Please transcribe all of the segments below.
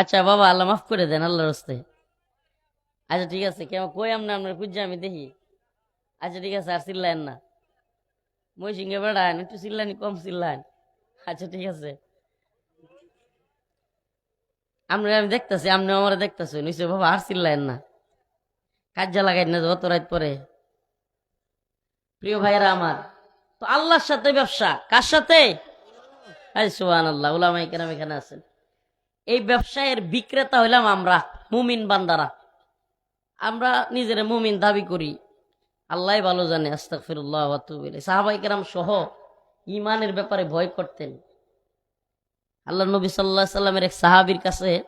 আচ্ছা বাবা, আল্লাহ মাফ করে দেন, আল্লাহর হস্তে। আচ্ছা ঠিক আছে, কেমন কই আমনে আপনার খুঁজছে, আমি দেখি। আচ্ছা ঠিক আছে, আর চিল্লায়েন না। মই সিংহে বেড়ান একটু চিল্লানি কম চিল্লান আচ্ছা ঠিক আছে। আপনি আমি দেখতেছি আপনি আমার দেখতেছি, নিশ্চয় বাবা, আর চিল্লায়েন না। কাজা লাগাই না অত রাত পরে। প্রিয় ভাইয়েরা আমার, তো আল্লাহর সাথে ব্যবসা, কার সাথে? আই সুহান আল্লাহ উলামাই কেরাম এখানে আছেন। এই ব্যবসায়ের বিক্রেতা হইলাম আমরা, মুমিন বান্দারা। আমরা নিজের মুমিন দাবি করি। আল্লাহ ভালো জানে ইলাইহি। সাহাবাই সহ ইমানের ব্যাপারে ভয় করতেন। আল্লাহ নবী আলাইহি সাল্লামের এক সাহাবীর কাছে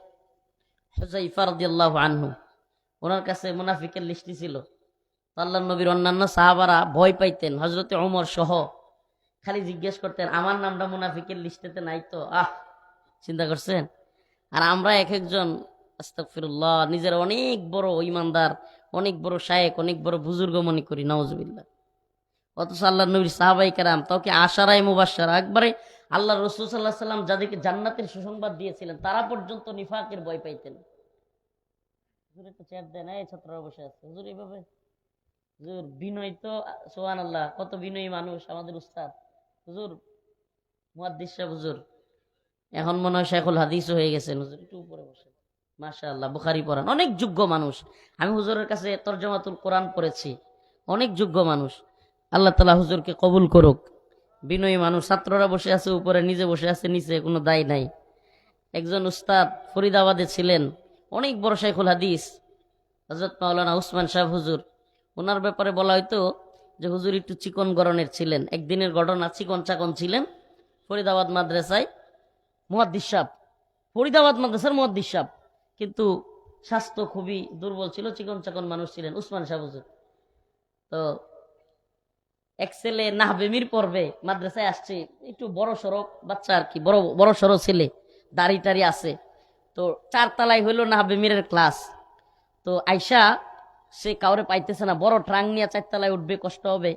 আনহু, ওনার কাছে মুনাফিকের লিস্টি ছিল। আল্লাহ নবীর অন্যান্য সাহাবারা ভয় পাইতেন। হজরতে ওমর সহ খালি জিজ্ঞেস করতেন, আমার নামটা মুনাফিকের লিস্টেতে নাই তো? আহ, চিন্তা করছেন? আর আমরা এক একজন, আস্তাগফিরুল্লাহ, নিজের অনেক বড় ইমানদার, অনেক বড় শায়েক, অনেক বড় বুজুর্গ মনে করি নওয়াজবিল্লাহ অথচ আল্লাহ নবীর সাহাবাই কারাম তাকে আশারাই মুবাসার একবারে আল্লাহ রসুল সাল্লাহ সাল্লাম যাদেরকে জান্নাতের সুসংবাদ দিয়েছিলেন, তারা পর্যন্ত নিফাকের ভয় পাইতেন। এই এইভাবে বিনয় তো সোহান আল্লাহ কত বিনয়ী মানুষ, আমাদের উস্তাদ। হুজুর, মুহাদ্দিস হুজুর। এখন মনে হয় শেখুল হাদিস হয়ে গেছেন হুজুর একটু উপরে বসে মাশা আল্লাহ বুখারি পড়ান। অনেক যোগ্য মানুষ। আমি হুজুরের কাছে তর্জমাতুল কোরআন পড়েছি। অনেক যোগ্য মানুষ। আল্লাহ তালা হুজুরকে কবুল করুক। বিনয়ী মানুষ, ছাত্ররা বসে আছে উপরে, নিজে বসে আছে নিচে, কোনো দায় নাই। একজন উস্তাদ ফরিদাবাদে ছিলেন, অনেক বড় শেখুল হাদিস। হজরত মাওলানা উসমান সাহেব হুজুর। ওনার ব্যাপারে বলা হয়তো যে, হুজুর একটু চিকন গরনের ছিলেন। একদিনের ঘটনা চিকন চাকন ছিলেন, ফরিদাবাদ মাদ্রাসায় মুহাদ্দিস সাহ ফরিদাবাদ মাদ্রাসার মুহাদ্দিস সাহ কিন্তু স্বাস্থ্য খুবই দুর্বল ছিল চিকন চাকন মানুষ ছিলেন উসমান হুজুর। তো এক ছেলে নাহবেমির পর্বে মাদ্রাসায় আসছে একটু বড় সড়ক বাচ্চা আর কি বড় বড় সড়ো ছেলে দাড়ি টাড়ি আছে। তো চারতলায় হইল নাহবেমিরের ক্লাস। তো আইসা সে কাউরে পাইতেছে না বড় ট্রাং নিয়ে চারতলায় উঠবে কষ্ট হবে।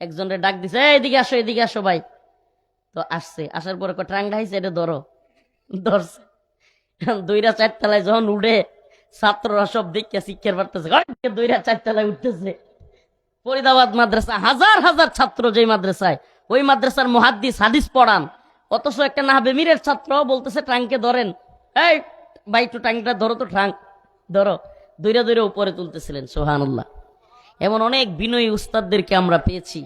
একজনের ডাক দিছে "এই, এদিকে আসো এদিকে আসো ভাই। তো আসছে আসার পরে ট্রাং ঢাইছে এটা ধরো। ধরছে। দুইরা চারতলায় যখন উঠে ছাত্ররা সব দেখে শিক্ষার পারতেছে দুইরা চারতলায় উঠতেছে। ফরিদাবাদ মাদ্রাসা, হাজার হাজার ছাত্র যেই মাদ্রাসায়, ওই মাদ্রাসার মহাদ্দিস হাদিস পড়ান। অথচ একটা নাহবেমিরের ছাত্র বলতেছে, ট্রাঙ্কে ধরেন। এই, ভাই, একটু ট্রাঙ্কটা ধরো তো, ট্রাঙ্ক, ধরো। দৈরা দৈরা উপরে তুলতেছিলেন সোহানুল্লাহ এমন অনেক বিনয়ী উস্তাদদেরকে আমরা পেয়েছি।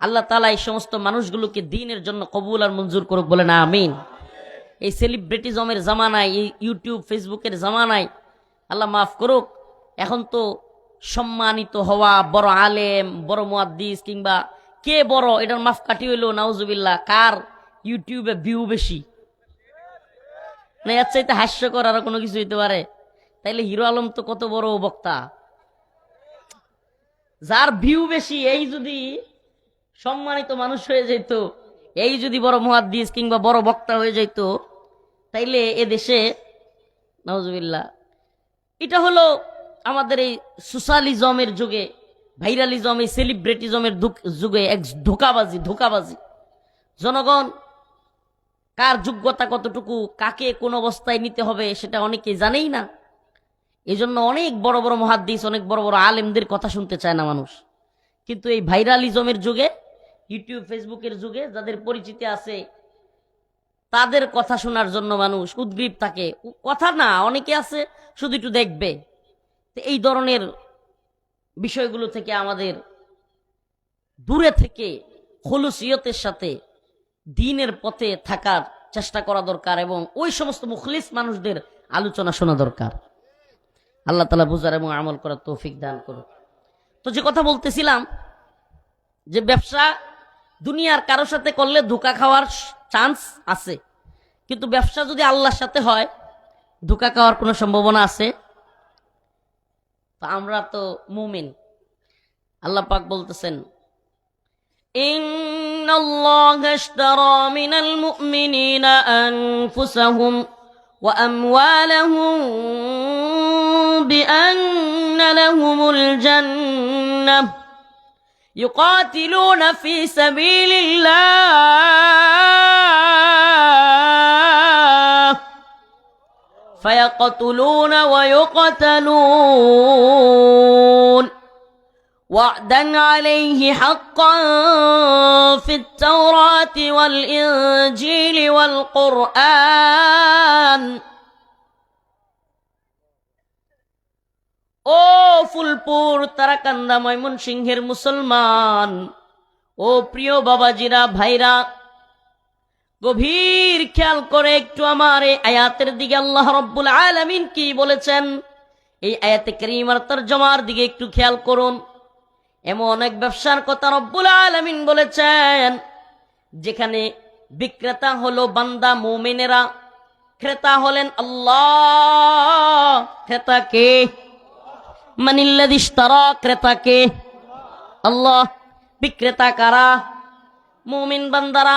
আল্লাহ তালা এই সমস্ত মানুষগুলোকে দিনের জন্য কবুল আর মঞ্জুর করুক বলে না আমিন। এই সেলিব্রিটিজমের জামানায়, এই ইউটিউব ফেসবুকের জামানায়, আল্লাহ মাফ করুক, এখন তো সম্মানিত হওয়া বড় আলেম, বড় মুয়াদ্দিস কিংবা কে বড়, এটার মাফ কাটি হইল, নাউজুবিল্লাহ, কার ইউটিউবে ভিউ বেশি? না, এর চাইতে হাস্যকর আরও কোনো কিছু হইতে পারে? তাইলে হিরো আলম তো কত বড় বক্তা। যার ভিউ বেশি, এই যদি সম্মানিত মানুষ হয়ে যেত এই যদি বড় মুহাদ্দিস কিংবা বড় বক্তা হয়ে যেত তাইলে এ দেশে নজবিল্লা এটা হলো আমাদের এই সোশ্যালিজমের যুগে, ভাইরালিজম, এই সেলিব্রিটিজমের যুগে এক ধোকাবাজি ধোকাবাজি। জনগণ, কার যোগ্যতা কতটুকু, কাকে কোন অবস্থায় নিতে হবে সেটা অনেকে জানেই না। এই জন্য অনেক বড় বড় মহাদ্দিস, অনেক বড় বড় আলেমদের কথা শুনতে চায় না মানুষ। কিন্তু এই ভাইরালিজমের যুগে, ইউটিউব, ফেসবুকের যুগে যাদের পরিচিতি আছে তাদের কথা শোনার জন্য মানুষ উদ্গ্রীব থাকে। কথা না, অনেকে আছে, শুধু একটু দেখবে। এই ধরনের বিষয়গুলো থেকে আমাদের দূরে থেকে হলুসিয়তের সাথে দিনের পথে থাকার চেষ্টা করা দরকার এবং ওই সমস্ত মুখলিস মানুষদের আলোচনা শোনা দরকার। আল্লাহ তালা বুঝার এবং আমল করার তৌফিক দান করুক। তো যে কথা বলতেছিলাম, যে ব্যবসা দুনিয়ার কারোর সাথে করলে ধোকা খাওয়ার চান্স আছে কিন্তু ব্যবসা যদি আল্লাহর সাথে হয় ধোকা খাওয়ার কোনো সম্ভাবনা আছে তো আমরা তো মুমিন আল্লাহ পাক বলতেছেন إن الله اشترى من المؤمنين أنفسهم وأموالهم بأن لهم الجنة يقاتلون في سبيل الله فيقتلون ويقتلون وعدا عليه حقا في التوراة والإنجيل والقرآن ও ফুলপুর তারাকান্দা ময়মন সিংহের মুসলমান ও প্রিয় বাবাজিরা ভাইরা গভীর খেয়াল করে একটু আমার এই আয়াতের দিকে আল্লাহ রব্বুল আলামিন কি বলেছেন? এই আয়াতে করিমার তর্জমার দিকে একটু খেয়াল করুন। এমন এক ব্যবসার কথা রব্বুল আলামিন বলেছেন, যেখানে বিক্রেতা হলো বান্দা মুমিনেরা। ক্রেতা হলেন আল্লাহ। ক্রেতা কে? মানিল্লাদিস্তারা ক্রেতা কে? আল্লাহ। বিক্রেতা কারা? মুমিন বান্দারা।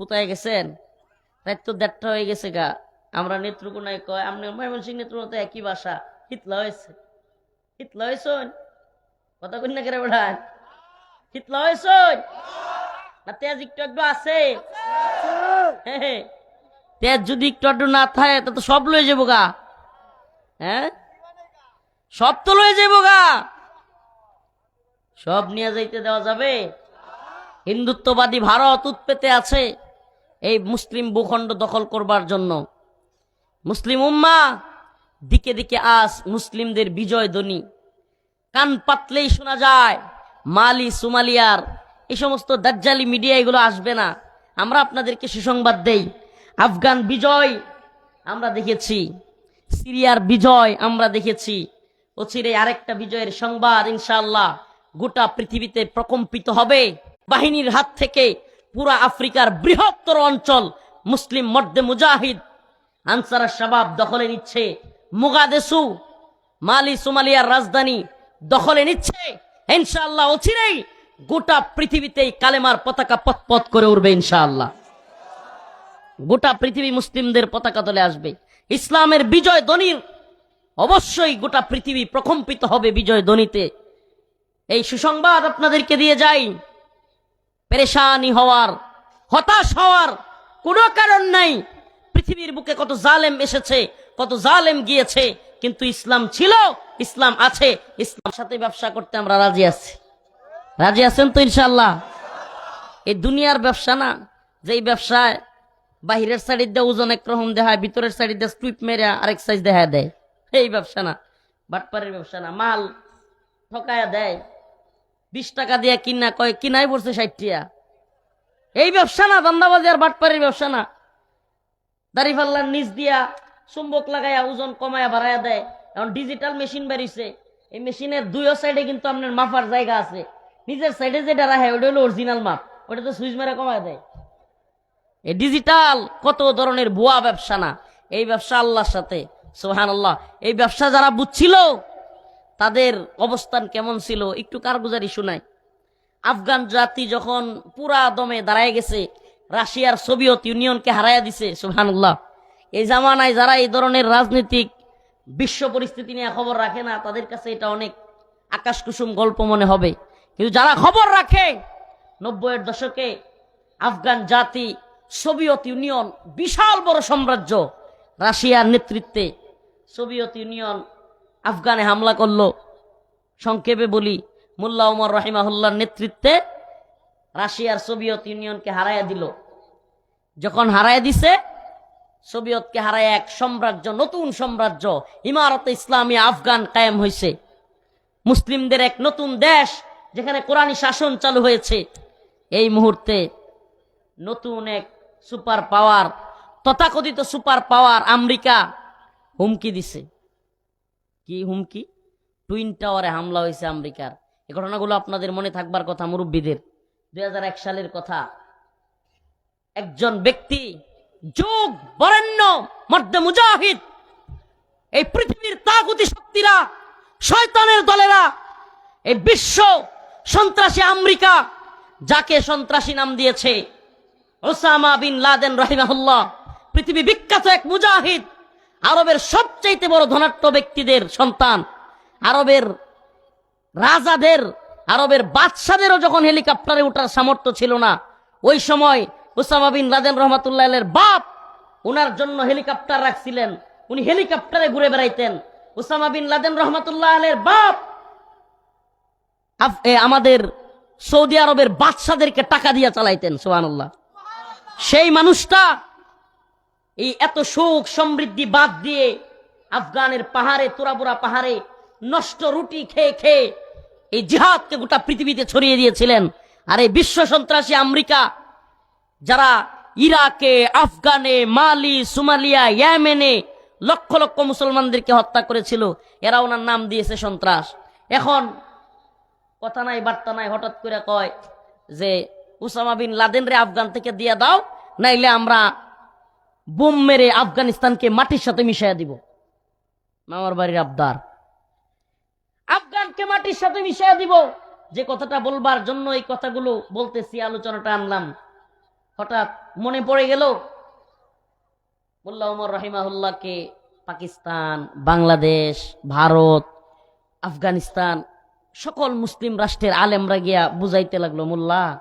কোথায় গেছেন? রাত তো দেড়টা হয়ে গেছে গা। আমরা নেত্রকোনায় কয় আপনি ময়মনসিং নেত্রকোনাতে একই বাসা। হিতলা হয়েছে। হিতলা হয়েছেন? কথা কই না কেরে বেড়ান? হিতলা হয়েছেন? না তেজ একটু একটু আছে। তেজ যদি একটু একটু না থাকে, তা তো সব লয়ে যাব গা। হ্যাঁ সব তো লয়ে যাব গা। সব নিয়ে যাইতে দেওয়া যাবে। হিন্দুত্ববাদী ভারত উৎপেতে আছে। এই মুসলিম ভূখণ্ড দখল করবার জন্য। মুসলিম উম্মা, দিকে দিকে আস মুসলিমদের বিজয় ধ্বনি। কান পাতলেই শোনা যায়, মালি সুমালিয়ার, এই সমস্ত দাজ্জালি মিডিয়া এগুলো আসবে না। আমরা আপনাদেরকে সুসংবাদ দেই। আফগান বিজয় আমরা দেখেছি। সিরিয়ার বিজয় আমরা দেখেছি। অচিরে আরেকটা বিজয়ের সংবাদ ইনশাল্লাহ গোটা পৃথিবীতে প্রকম্পিত হবে। বাহিনীর হাত থেকে পুরা আফ্রিকার বৃহত্তর অঞ্চল মুসলিম মর্দে মুজাহিদ। আনসারা শাবাব দখলে নিচ্ছে মুগাদেসু মালি সোমালিয়ার রাজধানী দখলে নিচ্ছে। ইনশাআল্লাহ অচিরেই গোটা পৃথিবীতেই কালেমার পতাকা পথ করে উঠবে ইনশাআল্লাহ। গোটা পৃথিবী মুসলিমদের পতাকা তলে আসবে। ইসলামের বিজয় ধ্বনির অবশ্যই গোটা পৃথিবী প্রকম্পিত হবে বিজয় ধ্বনিতে। এই সুসংবাদ আপনাদেরকে দিয়ে যাই। পেরেশানি হওয়ার, হতাশ হওয়ার কোনো কারণ নাই। পৃথিবীর বুকে কত জালেম এসেছে, কত জালেম গিয়েছে, কিন্তু ইসলাম ছিল, ইসলাম আছে ইসলাম সাথে ব্যবসা করতে আমরা রাজি আছি। রাজি আছেন তো ইনশাল্লাহ এই দুনিয়ার ব্যবসা না, যেই ব্যবসায় বাহিরের সাইডের দিয়ে ওজন একরকম দেখায়, ভিতরের সাইডের দিয়ে স্টুইপ মেরে আরেক সাইজ দেখা দেয়। এই ব্যবসা না, বাটপারের ব্যবসা না, মাল ঠকায়া দেয়। বিশ টাকা দিয়ে কিনা কয়, কিনাই পড়ছে ষাট টিয়া। এই ব্যবসা না, দান্দাবাজি আর বাটপারের ব্যবসা না। দাড়ি ফাল্লার নিচ দিয়া চুম্বক লাগাইয়া ওজন কমায়া বাড়াইয়া দেয়। এখন ডিজিটাল মেশিন বেরিয়েছে এই মেশিনের দুইও সাইডে কিন্তু আপনার মাপার জায়গা আছে। নিজের সাইডে যেটা রাখে, ওটা হলো অরিজিনাল মাপ। ওটা তো সুইচ মেরে কমায় দেয়। এই ডিজিটাল কত ধরনের ভুয়া ব্যবসা না। এই ব্যবসা আল্লাহর সাথে। সোহান আল্লাহ এই ব্যবসা যারা বুঝছিল তাদের অবস্থান কেমন ছিল? একটু কারগুজারি শোনায় আফগান জাতি যখন পুরা দমে দাঁড়ায় গেছে, রাশিয়ার সোভিয়েত ইউনিয়নকে হারাইয়া দিছে সুহানুল্লাহ এই জামানায় যারা এই ধরনের রাজনৈতিক বিশ্ব পরিস্থিতি নিয়ে খবর রাখে না, তাদের কাছে এটা অনেক আকাশ কুসুম গল্প মনে হবে। কিন্তু যারা খবর রাখে, নব্বইয়ের দশকে আফগান জাতি, সোভিয়েত ইউনিয়ন বিশাল বড় সাম্রাজ্য, রাশিয়ার নেতৃত্বে, সোভিয়েত ইউনিয়ন আফগানে হামলা করল। সংক্ষেপে বলি, মোল্লা উমর রহিমাহুল্লার নেতৃত্বে রাশিয়ার সোভিয়েত ইউনিয়নকে হারাইয়া দিল। যখন হারাইয়া দিছে, সোভিয়তকে হারায় এক সাম্রাজ্য, নতুন সাম্রাজ্য, ইমারত ইসলামী আফগান কায়েম হয়েছে মুসলিমদের এক নতুন দেশ, যেখানে কোরআনী শাসন চালু হয়েছে। এই মুহূর্তে নতুন এক সুপার পাওয়ার, তথাকথিত সুপার পাওয়ার আমেরিকা হুমকি দিছে। কি হুমকি? টুইন টাওয়ারে হামলা হয়েছে আমেরিকার। এই ঘটনাগুলো আপনাদের মনে থাকবার কথা মুরব্বীদের। দুই হাজার এক সালের কথা। একজন ব্যক্তি যুগ বরেণ্য মর্দে মুজাহিদ। এই পৃথিবীর তাগুতি শক্তিরা, শয়তানের দলেরা, এই বিশ্ব সন্ত্রাসী আমেরিকা, যাকে সন্ত্রাসী নাম দিয়েছে ওসামা বিন লাদেন রহিমাহুল্লাহ, পৃথিবী বিখ্যাত এক মুজাহিদ। আরবের সবচাইতে বড় ধনাট্য ব্যক্তিদের সন্তান, আরবের রাজাদের, আরবের বাদশাদেরও যখন হেলিকপ্টারে ওঠার সামর্থ্য ছিল না, ওই সময় ওসামা বিন লাদেন রহমাতুল্লাহ বাপ ওনার জন্য হেলিকপ্টার রাখছিলেন। উনি হেলিকপ্টারে ঘুরে বেড়াইতেন। ওসামা বিন লাদেন রহমাতুল্লাহ আলের বাপ আমাদের সৌদি আরবের বাদশাদেরকে টাকা দিয়ে চালাইতেন সোহানুল্লাহ সেই মানুষটা এই এত সুখ সমৃদ্ধি বাদ দিয়ে আফগানের পাহাড়ে, তোরাবুরা পাহাড়ে নষ্ট রুটি খেয়ে খেয়ে এই জিহাদকে গোটা পৃথিবীতে ছড়িয়ে দিয়েছিলেন। আর এই বিশ্ব সন্ত্রাসী আমেরিকা, যারা ইরাকে, আফগানে, মালি, সুমালিয়া, ইয়ামেনে লক্ষ লক্ষ মুসলমানদেরকে হত্যা করেছিল এরা ওনার নাম দিয়েছে সন্ত্রাস। এখন কথা নাই, বার্তা নাই, হঠাৎ করে কয় যে, উসামা বিন লাদেন রে আফগান থেকে দিয়ে দাও, নাইলে আমরা বোম মেরে আফগানিস্তানকে মাটির সাথে মিশাইয়া দিব। মামার বাড়ির আবদার। আফগানকে মাটির সাথে মিশাইয়া দিব। যে কথাটা বলবার জন্য এই কথাগুলো বলতেছি, আলোচনাটা আনলাম। হঠাৎ মনে পড়ে গেল, মোল্লা উমর রহিমাহুল্লাহকে পাকিস্তান, বাংলাদেশ, ভারত, আফগানিস্তান, সকল মুসলিম রাষ্ট্রের আলেমরা গিয়া বুঝাইতে লাগল, মোল্লা,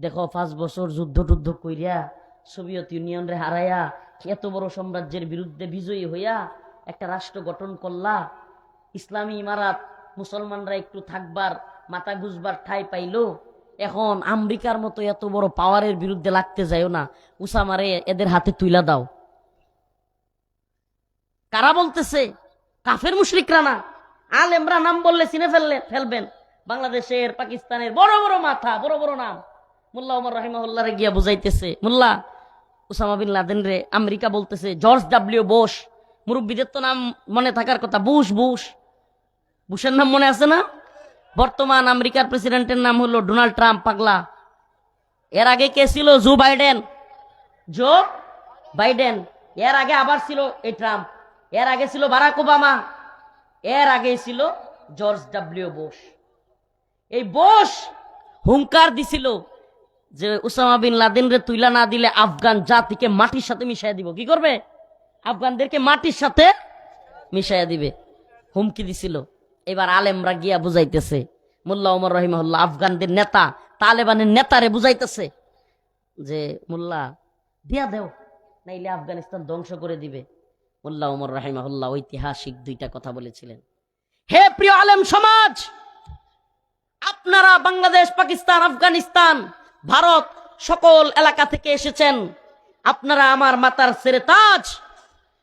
দেখো পাঁচ বছর যুদ্ধ টুদ্ধ কইরা সোভিয়েত ইউনিয়ন রে হারাইয়া এত বড় সাম্রাজ্যের বিরুদ্ধে বিজয়ী হইয়া একটা রাষ্ট্র গঠন করলা। ইসলামী ইমারাত মুসলমানরা একটু থাকবার, মাথা গুজবার ঠাই পাইলো। এখন আমেরিকার মতো এত বড় পাওয়ারের বিরুদ্ধে লাগতে যাইও না। উসামারে এদের হাতে তুইলা দাও। কারা বলতেছে? কাফের মুশরিকরা না। আলেমরা নাম বললে চিনে ফেললে, ফেলবেন। বাংলাদেশের, পাকিস্তানের বড় বড় মাথা, বড় বড় নাম। মোল্লা উমর রহিমাহুল্লাহ গিয়া বুঝাইতেছে, মোল্লা উসামা বিন লাদেন রে, আমেরিকা বলতেছে, জর্জ ডাব্লিউ বোস মুরব্বীদের তো নাম মনে থাকার কথা, বুশ বুশ। বুশের নাম মনে আছে না? বর্তমান আমেরিকার প্রেসিডেন্টের নাম হলো ডোনাল্ড ট্রাম্প, পাগলা। এর আগে কে ছিল? Joe Biden. Joe Biden. এর আগে আবার ছিল এই ট্রাম্প। এর আগে ছিল বারাক ওবামা। এর আগে ছিল জর্জ ডাব্লিউ বোস এই বোস হুঙ্কার দিছিল। যে উসামা বিন লাদেন রে তুইলা না দিলে আফগান জাতিকে মাটির সাথে মিশাইয়া দিব, কি করবে? আফগানদেরকে মাটির সাথে মিশাইয়া দিবে। হুমকি দিছিল। এবার আলেমরা গিয়া বুঝাইতেছে, মোল্লা ওমর রহিমহল্লা আফগানদের নেতা, তালেবানের নেতারে বুঝাইতেছে যে, মোল্লা, দিয়া দেও, নাইলে আফগানিস্তান ধ্বংস করে দিবে। মোল্লা ওমর রাহিমাহুল্লাহ ঐতিহাসিক দুইটা কথা বলেছিলেন। হে প্রিয় আলেম সমাজ, আপনারা বাংলাদেশ, পাকিস্তান, আফগানিস্তান ভারত সকল এলাকা থেকে এসেছেন। আপনারা আমার মাতার সেরে তাজ,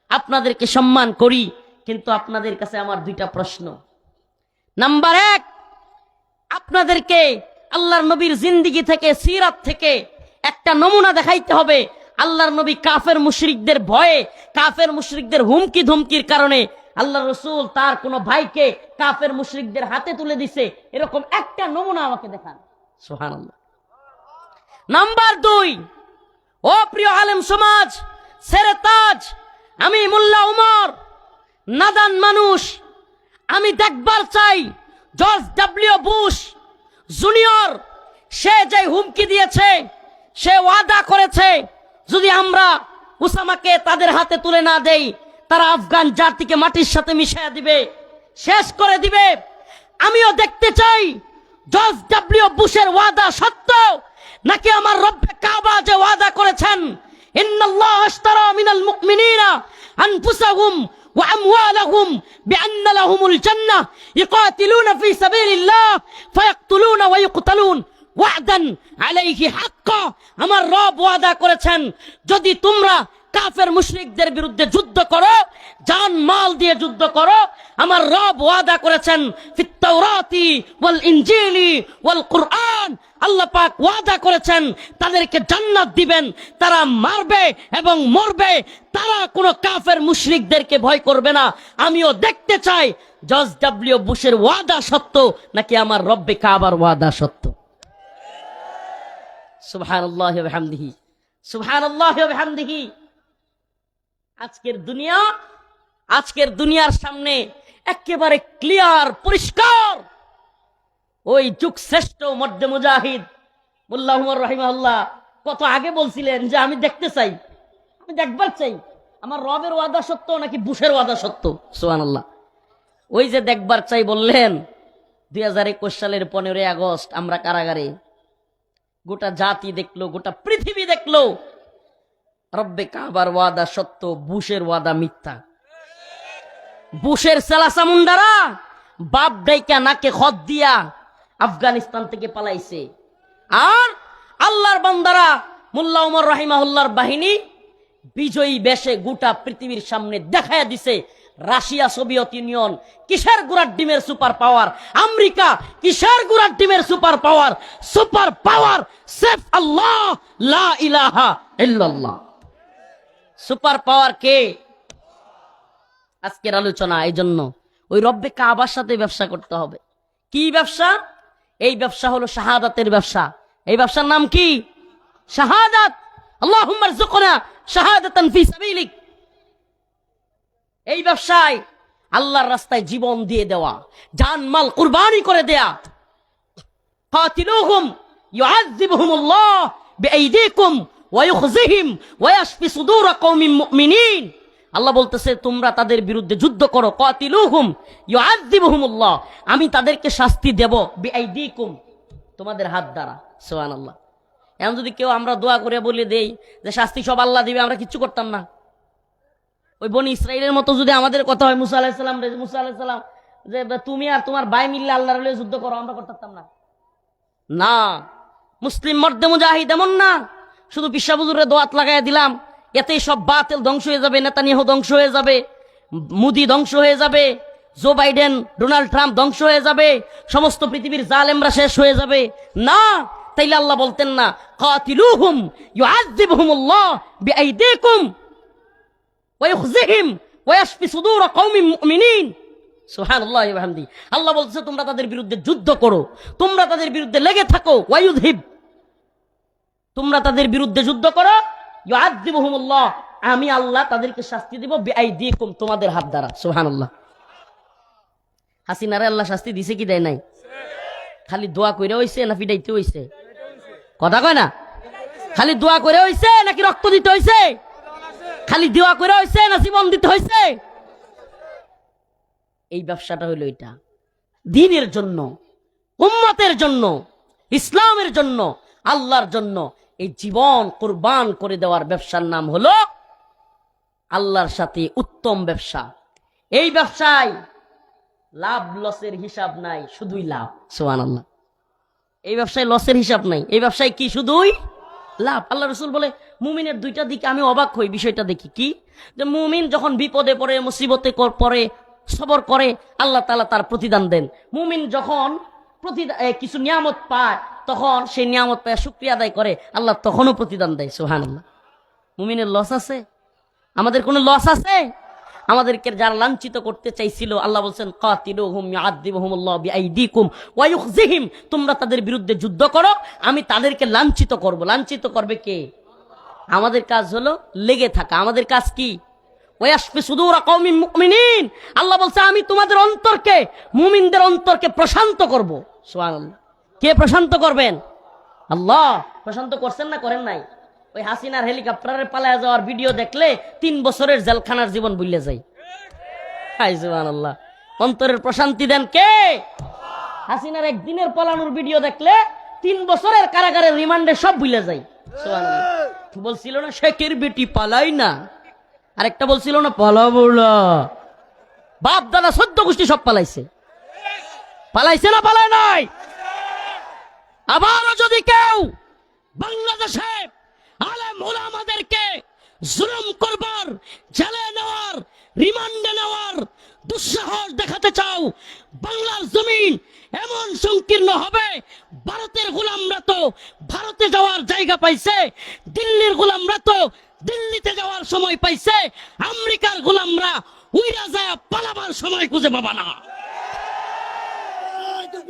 আপনাদেরকে সম্মান করি, কিন্তু আপনাদের কাছে আমার দুইটা প্রশ্ন। নাম্বার এক, আপনাদেরকে আল্লাহর নবীর জিন্দিগি থেকে, সিরাত থেকে একটা নমুনা দেখাইতে হবে। আল্লাহর নবী কাফের মুশরিকদের ভয়ে, কাফের মুশরিকদের হুমকি ধুমকির কারণে আল্লাহ রসুল তার কোনো ভাইকে কাফের মুশরিকদের হাতে তুলে দিছে। এরকম একটা নমুনা আমাকে দেখান। সোহান নাম্বার দুই, ও প্রিয় আলেম সমাজ সেরে তাজ, আমি মোল্লা উমর, নাদান মানুষ, আমি দেখবার চাই জর্জ ডাব্লিউ বুশ জুনিয়র, সে যে হুমকি দিয়েছে, সে ওয়াদা করেছে, যদি আমরা উসামাকে তাদের হাতে তুলে না দেই, তারা আফগান জাতিকে মাটির সাথে মিশিয়ে দিবে, শেষ করে দিবে। আমিও দেখতে চাই জর্জ ডাব্লিউ বুশের ওয়াদা সত্য। নাকি আমার রব্বে কাবা যে ওয়াদা করেছেন ইন্নাল্লাহ আশতারা মিনাল মুমিনিনা আনফুসাহুম وأموالهم بأن لهم الجنة يقاتلون في سبيل الله فيقتلون ويقتلون ওয়াদান আলাইহি হাক্কা আমার রব ওয়াদা করেছেন যদি তোমরা কাফের মুশরিকদের বিরুদ্ধে যুদ্ধ করো জান মাল দিয়ে যুদ্ধ করো আমার রব ওয়াদা করেছেন ফিত তাওরাতি ওয়াল ইনজিলি ওয়াল কুরআন আল্লাহ পাক ওয়াদা করেছেন, তাদেরকে জান্নাত দিবেন। তারা মারবে এবং মরবে। তারা কোনো কাফের মুশরিকদেরকে ভয় করবে না। আমিও দেখতে চাই, জজ ডাব্লিউ বুশের ওয়াদা সত্য নাকি আমার রব্বে কাবার ওয়াদা সত্য? সুবহান আল্লাহ সুবহান আল্লাহ আজকের দুনিয়া, আজকের দুনিয়ার সামনে একেবারে ক্লিয়ার পরিষ্কার। ওই যুগ শ্রেষ্ঠ মধ্যে মুজাহিদ। মোল্লা উমর রহিমাল্লাহ কত আগে বলছিলেন যে আমি দেখতে চাই, আমি দেখবার চাই। আমার রবের ওয়াদা সত্য নাকি বুশের ওয়াদা সত্য? সোহান আল্লাহ ওই যে দেখবার চাই বললেন, দুই হাজার একুশ সালের পনেরোই আগস্ট আমরা কারাগারে, গোটা জাতি দেখল, গোটা পৃথিবী দেখল, রব্বে কাবার ওয়াদা সত্য, বুশের ওয়াদা মিথ্যা। বুশের সেলাসা মুন্ডারা, বাপ ডাইকা নাকে খত দিয়া আফগানিস্তান থেকে পালাইছে। আর আল্লাহর বান্দারা মোল্লা উমর রাহিমাহুল্লার বাহিনী বিজয়ী বেশে গোটা পৃথিবীর সামনে দেখায় দিছে, রাশিয়া সোভিয়েত ইউনিয়ন কিসের গুড়ার ডিমের সুপার পাওয়ার, আমেরিকা কিসের গুড়ার ডিমের সুপার পাওয়ার সুপার পাওয়ার, সেফ আল্লাহ, লা ইলাহা ইল্লাল্লাহ। সুপার পাওয়ার কে? আজকের আলোচনা এই জন্য ওই রব্বে কাবার সাথে ব্যবসা করতে হবে। কি ব্যবসা? এই ব্যবসা হলো শাহাদাতের ব্যবসা এই ব্যবসার নাম কি শাহাদাত আল্লাহুম্মা রযুকনা শাহাদাতান ফি সাবিলিক এই ব্যবসায় আল্লাহর রাস্তায় জীবন দিয়ে দেওয়া জান মাল কুরবানি করে দেয়া قاتلوهم يعذبهم الله بأيديكم ويخزهم ويشفي صدور قوم مؤمنين আল্লাহ বলতেছে, তোমরা তাদের বিরুদ্ধে যুদ্ধ করো। কাতিলুহুম, ইউআযিবুহুমুল্লাহ। আমি তাদেরকে শাস্তি দেব তোমাদের হাত দ্বারা সোহান আল্লাহ এখন যদি কেউ আমরা দোয়া করে বলে দেই যে, শাস্তি সব আল্লাহ দিবে, আমরা কিচ্ছু করতাম না। ওই বনি ইসরায়েলের মতো যদি আমাদের কথা হয়, মুসা আলাহিসাল্লাম মুসা আলাহিসাল্লাম যে তুমি আর তোমার ভাই মিললে আল্লাহর হলে যুদ্ধ করো, আমরা করতাম না। না, মুসলিম মর্দে মুজাহিদ এমন না। শুধু বিশ্বাবুজুরে দোয়াত লাগাই দিলাম। এতেই সব বাতিল ধ্বংস হয়ে যাবে, নেতানিয়াহ ধ্বংস হয়ে যাবে, মুদি ধ্বংস হয়ে যাবে, জো বাইডেন, ডোনাল্ড ট্রাম্প ধ্বংস হয়ে যাবে, সমস্ত পৃথিবীর জালেমরা শেষ হয়ে যাবে। না, তাইলে আল্লাহ বলতেন না, কাতিলুহুম ইউআযিবুহুমুল্লাহ বিআইদিকুম, ওয়াইখজিহিম ওয়াশফি সুদূর কওমিন মুমিনিন। সুবহানাল্লাহি ওয়া বিহামদি। আল্লাহ বলছে, তোমরা তাদের বিরুদ্ধে যুদ্ধ করো, তোমরা তাদের বিরুদ্ধে লেগে থাকো ওয়ায়ুযহিব তোমরা তাদের বিরুদ্ধে যুদ্ধ করো আমি আল্লাহ তাদেরকে শাস্তি দেব বিআইদিকুম, তোমাদের হাত দ্বারা। সুবহানাল্লাহ। হাসিনারে আল্লাহ শাস্তি দিছে কি দেয় নাই? খালি দোয়া কইরা হইছে না পিটাইতে হইছে? কথা কয় না? খালি দোয়া করে হইছে নাকি রক্ত দিতে হইছে? খালি দোয়া করে হইছে না জীবন দিতে হইছে? এই ব্যবসাটা হইল এটা। দিনের জন্য, উম্মতের জন্য, ইসলামের জন্য, আল্লাহর জন্য এই জীবন কোরবান করে দেওয়ার ব্যবসার নাম হলো আল্লাহর সাথে উত্তম ব্যবসা। এই ব্যবসায় লাভ লসের হিসাব নাই, শুধুই লাভ সোহান আল্লাহ এই ব্যবসায় লসের হিসাব নাই, এই ব্যবসায় কি শুধুই লাভ? আল্লাহ রসুল বলে, মুমিনের দুইটা দিকে আমি অবাক হই, বিষয়টা দেখি কি? যে মুমিন যখন বিপদে পড়ে, মুসিবতে পড়ে, সবর করে, আল্লাহ তালা তার প্রতিদান দেন। মুমিন যখন কিছু নিয়ামত পায়, তখন সেই নিয়ামত পায়, শুক্রিয়া আদায় করে। আল্লাহ তখনও প্রতিদান দেয় সোহান আল্লাহ মুমিনের লস আছে? আমাদের কোনো লস আছে? আমাদেরকে যারা লাঞ্ছিত করতে চাইছিল, আল্লাহ বলছেন ইউখজিহিম। তোমরা তাদের বিরুদ্ধে যুদ্ধ করো, আমি তাদেরকে লাঞ্ছিত করব। লাঞ্ছিত করবে কে? আমাদের কাজ হলো লেগে থাকা। আমাদের কাজ কি? আল্লাহ বলছে, আমি তোমাদের অন্তরকে, মুমিনদের অন্তরকে প্রশান্ত করব। কে প্রশান্ত করবেন? আল্লাহ, প্রশান্ত করছেন না করেন নাই? ওই হাসিনার হেলিকপ্টারের পালায় যাওয়ার ভিডিও দেখলে তিন বছরের জেলখানার জীবন ভুলে যাই সুবহানাল্লাহ। অন্তরের প্রশান্তি দেন কে? হাসিনার একদিনের পলানোর ভিডিও দেখলে তিন বছরের কারাগারের রিমান্ডে সব ভুলে যাই বলছিল না শেখের বেটি? পালাই না। আরেকটা বলছিল না, পালাবো না। বাপ দাদা সদ্য গোষ্ঠী সব পালাইছে। পালাইছে না পালায় নাই? আবারও যদি কেউ বাংলাদেশে আলেম ওলামাদেরকে জুলুম করবার, জেলে নেওয়ার, রিমান্ডে নেওয়ার দুঃসাহস দেখাতে চাও, বাংলার জমিন এমন সংকীর্ণ হবে, ভারতের গোলামরা তো ভারতে যাওয়ার জায়গা পাইছে, দিল্লির গোলামরা তো দিল্লিতে যাওয়ার সময় পাইছে, আমেরিকার গোলামরা উইরা যায় পালাবার সময় খুঁজে পাবা না নারায় তাকবীর আলেমুল আমার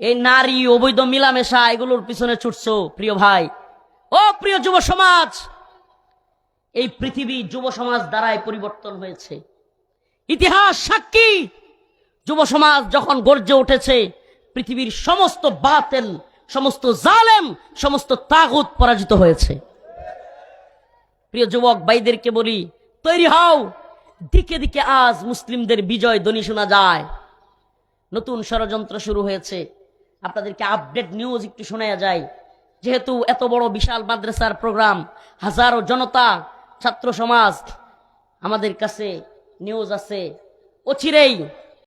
এই নারী অবৈধ মিলামেশা এগুলোর পিছনে ছুটছো, প্রিয় ভাই। ও প্রিয় যুব সমাজ, এই পৃথিবী যুব সমাজ দ্বারাই পরিবর্তন হয়েছে। ইতিহাস সাক্ষী, যুব সমাজ যখন গর্জে উঠেছে, পৃথিবীর সমস্ত বাতেল, সমস্ত জালেম, সমস্ত তাগুত পরাজিত হয়েছে। প্রিয় যুবক ভাইদেরকে বলি, তৈরি হও। দিকে দিকে আজ মুসলিমদের বিজয় ধ্বনি শোনা যায়। নতুন ষড়যন্ত্র শুরু হয়েছে। আপনাদেরকে আপডেট নিউজ একটু শোনা যায়। যেহেতু এত বড় বিশাল মাদ্রাসার প্রোগ্রাম হাজারো জনতা, ছাত্র সমাজ, আমাদের কাছে নিউজ আছে। অচিরেই